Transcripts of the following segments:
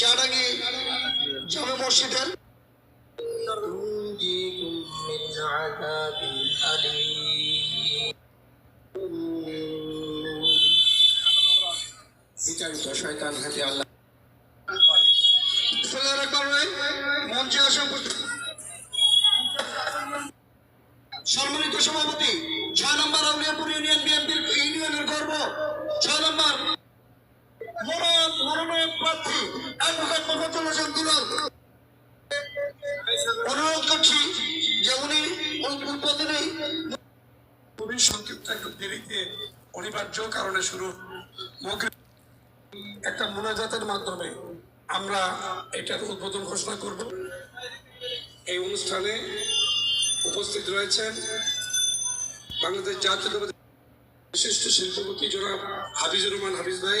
শাহরাগি জামে মসজিদের। মঞ্চে সম্মানিত সভাপতি ছয় নম্বর ইউনিয়ন বিএনপির ইউনিয়নের মনোনয়ন প্রার্থী অ্যাডভোকেট মোহাম্মদুল হোসেন দুলাল অনুরোধ করছি যে উনি উদ্বোধনী খুবই সংক্ষিপ্ত একটু দেরিতে অনিবার্য কারণে শুরু একটা মোনাজাতের মাধ্যমে আমরা এটার উদ্বোধন ঘোষণা করব। এই অনুষ্ঠানে উপস্থিত রয়েছেন বাংলাদেশ জাতীয়তাবাদী বিশিষ্ট শিল্পপতি জনাব হাফিজুর রহমান হাফিজ ভাই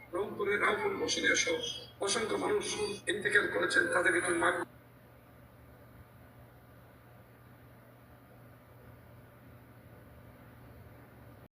রংপুরের রাহুল মসিনের সহ অসংখ্য মানুষ ইন্তেকাল করেছেন তাদেরকে তুমি মাফ